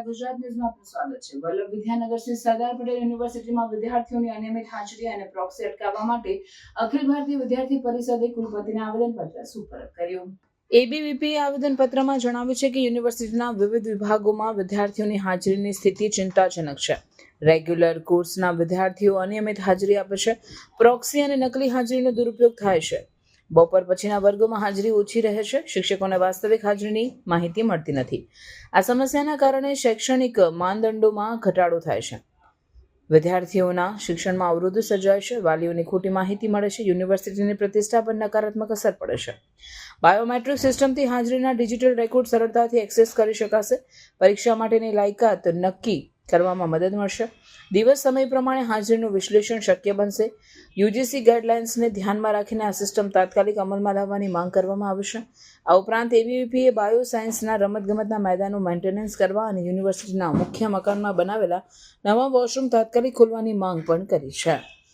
ગુજરાત ન્યૂઝમાં સ્વાગત છે. વલ્લભ વિદ્યાનગર સ્થિત સરદાર પટેલ યુનિવર્સિટીમાં વિદ્યાર્થીઓની અનિયમિત હાજરી અને પ્રોક્સી અટકાવવા માટે અખિલ ભારતીય વિદ્યાર્થી પરિષદે કુલપતિને આવેદનપત્ર સુપરત કર્યું. એબીવીપી આવેદનપત્રમાં જણાવ્યું છે કે યુનિવર્સિટીના વિવિધ વિભાગોમાં વિદ્યાર્થીઓની હાજરીની સ્થિતિ ચિંતાજનક છે. રેગ્યુલર કોર્સના વિદ્યાર્થીઓ અનિયમિત હાજરી આપે છે. પ્રોક્સી અને નકલી હાજરીનો દુરુપયોગ થાય છે. બપોર પછીના વર્ગોમાં હાજરી ઓછી રહે છે. શિક્ષકોને વાસ્તવિક હાજરીની માહિતી મળતી નથી. આ સમસ્યાના કારણે શૈક્ષણિક માનદંડોમાં ઘટાડો થાય છે. વિદ્યાર્થીઓના શિક્ષણમાં અવરોધ સર્જાય છે. વાલીઓની ખોટી માહિતી મળે છે. યુનિવર્સિટીની પ્રતિષ્ઠા પર નકારાત્મક અસર પડે છે. બાયોમેટ્રિક સિસ્ટમથી હાજરીના ડિજિટલ રેકોર્ડ સરળતાથી એક્સેસ કરી શકાશે. પરીક્ષા માટેની લાયકાત નક્કી કરવામાં મદદ મળશે. દિવસ સમય પ્રમાણે હાજરીનું વિશ્લેષણ શક્ય બનશે. યુજીસી ગાઈડલાઇન્સને ધ્યાનમાં રાખીને આ સિસ્ટમ તાત્કાલિક અમલમાં લાવવાની માંગ કરવામાં આવશે આ ઉપરાંત એબીવીપીએ બાયો સાયન્સના રમતગમતના મેદાનનું મેન્ટેનન્સ કરવા અને યુનિવર્સિટીના મુખ્ય મકાનમાં બનાવેલા નવા વોશરૂમ તાત્કાલિક ખોલવાની માંગ પણ કરી છે.